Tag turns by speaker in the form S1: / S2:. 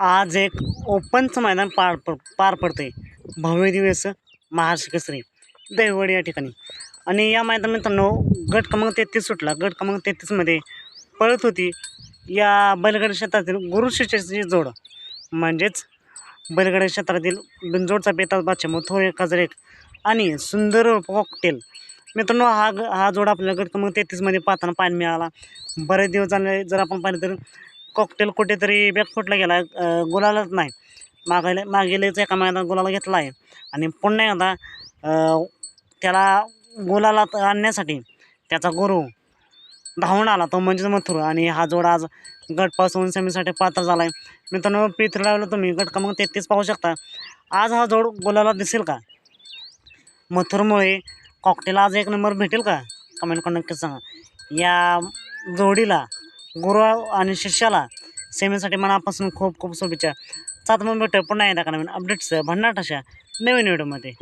S1: आज एक ओपनचं मैदान पार पड पार पडते भव्य दिवस महाराष्ट्र केसरी. दैवड या ठिकाणी. आणि या मैदान मित्रांनो गट क्रमांक तेहतीस सुटला. गट क्रमांक तेहतीसमध्ये पळत होती या बैलगाडी क्षेत्रातील गुरुशिष्याची जोड. म्हणजेच बैलगाडी क्षेत्रातील बिंजोडचा बेताज बादशाह मथुर एक एक आणि सुंदर कॉकटेल. मित्रांनो हा ग हा जोड आपल्याला गट क्रमांक तेहतीसमध्ये पाहताना पाहायला मिळाला. बरेच दिवस झाले जर आपण पाहिलं तर कॉकटेल कुठेतरी बॅकफुटला गेला आहे गुलालाच नाही. मागायला मागेलेच एका महिन्यात गुलाला घेतला आहे. आणि पुन्हा एकदा त्याला गुलालात आणण्यासाठी त्याचा गुरु धावून आला तो म्हणजेच मथुर. आणि हा जोड आज गटपासून सेमीसाठी पात्र झाला आहे मित्रांनो पित्र लावलं तुम्ही गट क्रमांक तेहतीस पाहू शकता. आज हा जोड गुलाला दिसेल का? मथुरमुळे कॉकटेल आज एक नंबर भेटेल का? कमेंट करून नक्कीच सांगा. या जोडीला गुरु आणि शिष्याला सेमीसाठी मनापासून खूप खूप शुभेच्छा. सात मग भेटू पुन्हा एकदा का नवीन अपडेट्स भन्नाट अशा नवीन व्हिडिओमध्ये